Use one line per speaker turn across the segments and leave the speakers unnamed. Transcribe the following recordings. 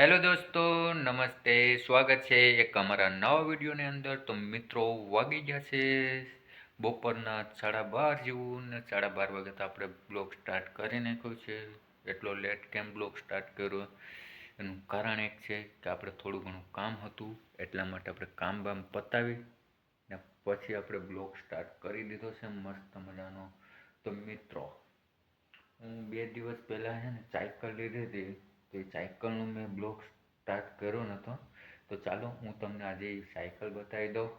Hello દોસ્તો, નમસ્તે, સ્વાગત છે એક અમારા નવા વિડીયોની અંદર. તો મિત્રો, વાગી ગયા છે બપોરના સાડા બાર જેવું ને સાડા બાર વાગે તો આપણે બ્લોગ સ્ટાર્ટ કરી નાખ્યો છે. એટલો લેટ કેમ બ્લોગ સ્ટાર્ટ કર્યો? એનું કારણ એક છે કે આપણે થોડું ઘણું કામ હતું, એટલા માટે આપણે કામ બામ પતાવી ને પછી આપણે બ્લોગ સ્ટાર્ટ કરી દીધો છે મસ્ત મજાનો. તો મિત્રો, હું બે દિવસ પહેલાં છે ને સાયકલ લીધી હતી. તો એ સાયકલનું મેં બ્લોગ સ્ટાર્ટ કર્યો નહોતો તો ચાલો હું તમને આજે એ સાયકલ બતાવી દઉં.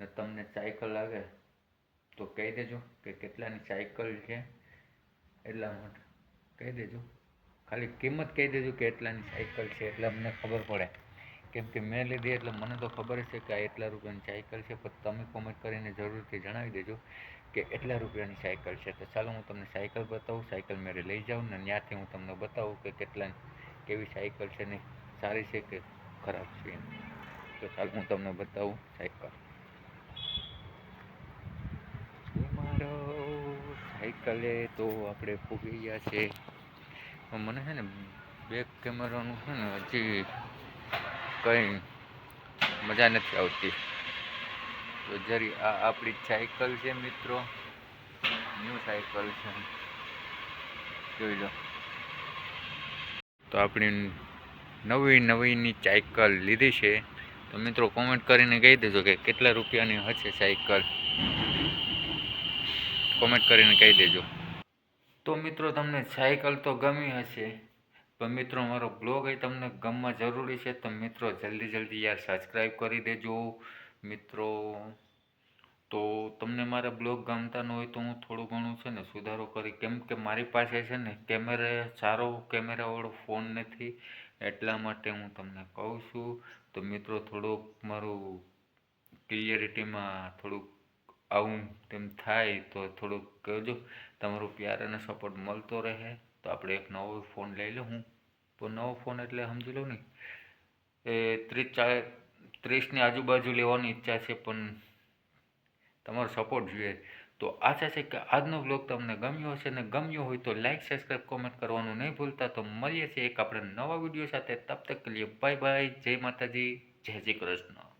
ને તમને સાયકલ લાગે તો કહી દેજો કે કેટલાની સાયકલ છે એટલા માટે. કહી દેજો. ખાલી કિંમત કહી દેજો કે એટલાની સાયકલ છે એટલે અમને ખબર પડે. કેમ કે મેં લીધી એટલે મને તો ખબર છે કે આ એટલા રૂપિયાની સાયકલ છે, પણ તમે કોમેન્ટ કરીને જરૂરથી જણાવી દેજો કે એટલા રૂપિયાની સાયકલ છે. તો ચાલો હું તમને સાયકલ બતાવું, સાયકલ મેરે લઈ જાઉં ને ત્યાંથી હું તમને બતાવું કે કેટલા, કેવી સાયકલ છે ને સારી છે કે ખરાબ છે. તો ચાલો હું તમને બતાવું સાયકલ. સાયકલે તો આપણે ફૂગી ગયા છે. મને છે ને બેક કેમેરાનું છે ને હજી કંઈ મજા નથી આવતી. તો જરી આ આપણી સાયકલ છે મિત્રો. ન્યૂ સાયકલ છે. જોઈ લો. તો આપણી નવી નવીની સાયકલ લીધી છે. તો મિત્રો કોમેન્ટ કરીને કહી દેજો કે કેટલા રૂપિયાની હશે સાયકલ કોમેન્ટ કરીને કહી દેજો. તો મિત્રો તમને સાયકલ તો ગમી હશે. પણ મિત્રો, મારો બ્લોગ એ તમને ગમવા જરૂરી છે તો મિત્રો, જલ્દી જલ્દી યાર સબસ્ક્રાઈબ કરી દેજો. મિત્રો, તો તમને મારા બ્લોગ ગમતા ન હોય તો હું થોડું ઘણું છે ને સુધારો કરી, કેમ કે મારી પાસે છે ને કેમેરા, સારો કેમેરાવાળો ફોન નથી, એટલા માટે હું તમને કહું છું. તો મિત્રો, થોડુંક મારું ક્લિયરિટીમાં થોડુંક આવું તેમ થાય તો થોડુંક કહેજો. તમારો પ્યાર અને સપોર્ટ મળતો રહે. તો આપણે એક નવો ફોન લઈ લઉં હું નવો ફોન એટલે સમજી લઉં ને. એ ત્રીસ ચાલીસ, ત્રીસની આજુબાજુ લેવાની ઈચ્છા છે, પણ તમારો સપોર્ટ જોઈએ. તો આશા છે કે આજનો બ્લોગ તમને ગમ્યો હશે ને ગમ્યો હોય તો લાઇક સબસ્ક્રાઈબ કોમેન્ટ કરવાનું નહીં ભૂલતા. તો મળીએ છીએ એક આપણે નવા વીડિયો સાથે. તબ તક લઈએ બાય બાય જય માતાજી. જય શ્રી કૃષ્ણ.